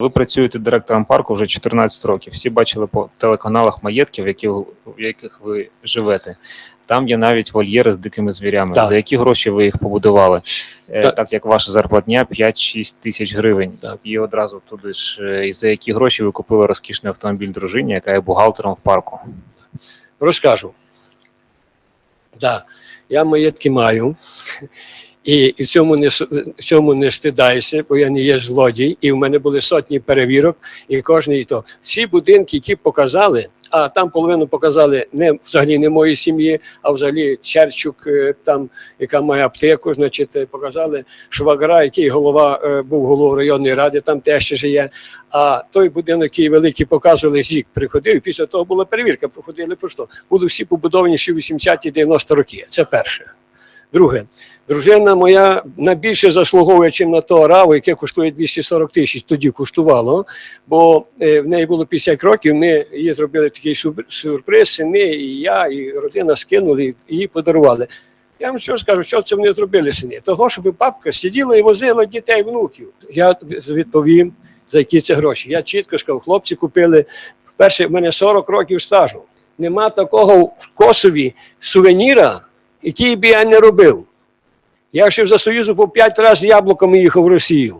Ви працюєте директором парку вже 14 років. Всі бачили по телеканалах маєтків, в яких, в яких ви живете. Там є навіть вольєри з дикими звірями. Так. За які гроші ви їх побудували? Е, Так. Так як ваша зарплатня 5-6 тисяч гривень. Так. І одразу туди ж, е, і за які гроші ви купили розкішний автомобіль дружині, яка є бухгалтером в парку. Розкажу. Да, я маєтки маю. І, в цьому не в цьому не стидаюся, бо я не є злодій, і в мене були сотні перевірок, і кожний то. Всі будинки, які показали, а там половину показали не взагалі не моїй сім'ї, а взагалі Черчук, е, там, яка має аптеку, значить, е, показали швагра, який голова е, був головою районної ради, там теж ще є. А той будинок, який великий показували, зік приходив, після того була перевірка, проходили просто. Були всі побудовані ще в 80-90 роки. Це перше. Друге, дружина моя найбільше заслуговує, чим на то РАВ, яке коштує 240 тисяч, тоді коштувало, бо е, в неї було 50 років, ми їй зробили такий сюрприз, сини, і я, і родина скинули, і їй подарували. Я вам що скажу, що це вони зробили сини? Того, щоб бабка сиділа і возила дітей, внуків. Я відповім, за які це гроші. Я чітко сказав, хлопці купили. Перше, в мене 40 років стажу. Нема такого в Косові сувеніра, який би я не робив. Я ще за Союзу по 5 разів яблуками їхав в Росію.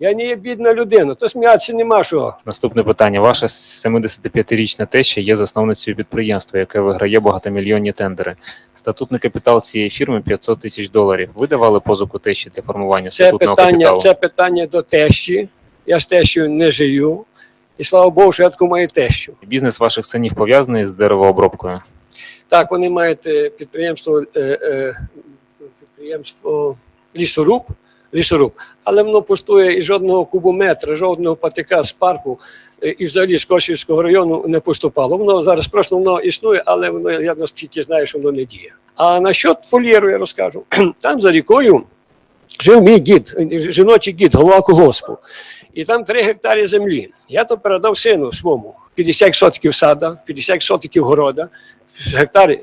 Я не є бідна людина, то сміятися нема що. Наступне питання. Ваша 75-річна теща є засновницею підприємства, яке виграє багатомільйонні тендери. Статутний капітал цієї фірми 500 тисяч доларів. Ви давали позику тещі для формування Це статутного питання, капіталу? це питання до тещі. Я з тещою не живу. І слава Богу, що я таку маю тещу. Бізнес ваших синів пов'язаний з деревообробкою. Так, вони мають е, підприємство, е, е, підприємство лісоруб, лісоруб, але воно пустує і жодного кубометра, жодного патика з парку е, і взагалі з Косівського району не поступало. Воно зараз просто воно існує, але воно я настільки знаю, що воно не діє. А насчет фольєру я розкажу. Там за рікою жив мій гід, е, жіночий гід, голова колгоспу. І там 3 гектари землі. Я то передав сину своєму. 50 сотків сада, 50 сотків города, гектар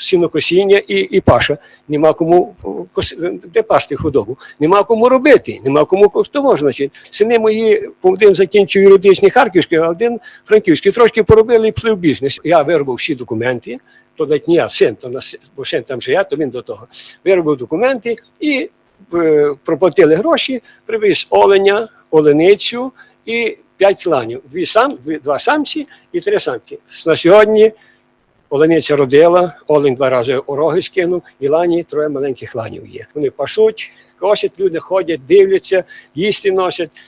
сінокосіння і, і паша. Нема кому коси- де пасти худобу. Нема кому робити, нема кому може. Значить. Сини мої один закінчив юридичний харківський, а один франківський. Трошки поробили і пішли в бізнес. Я виробив всі документи. То навіть я, син, то нас, бо син там живе, то він до того. Виробив документи і е, проплатили гроші, привіз оленя, оленицю і п'ять кланів. Дві сам, дві, два самці і три самки. На сьогодні олениця родила, олень два рази ороги скинув, і лані троє маленьких ланів є. Вони пашуть, косять, люди ходять, дивляться, їсти носять.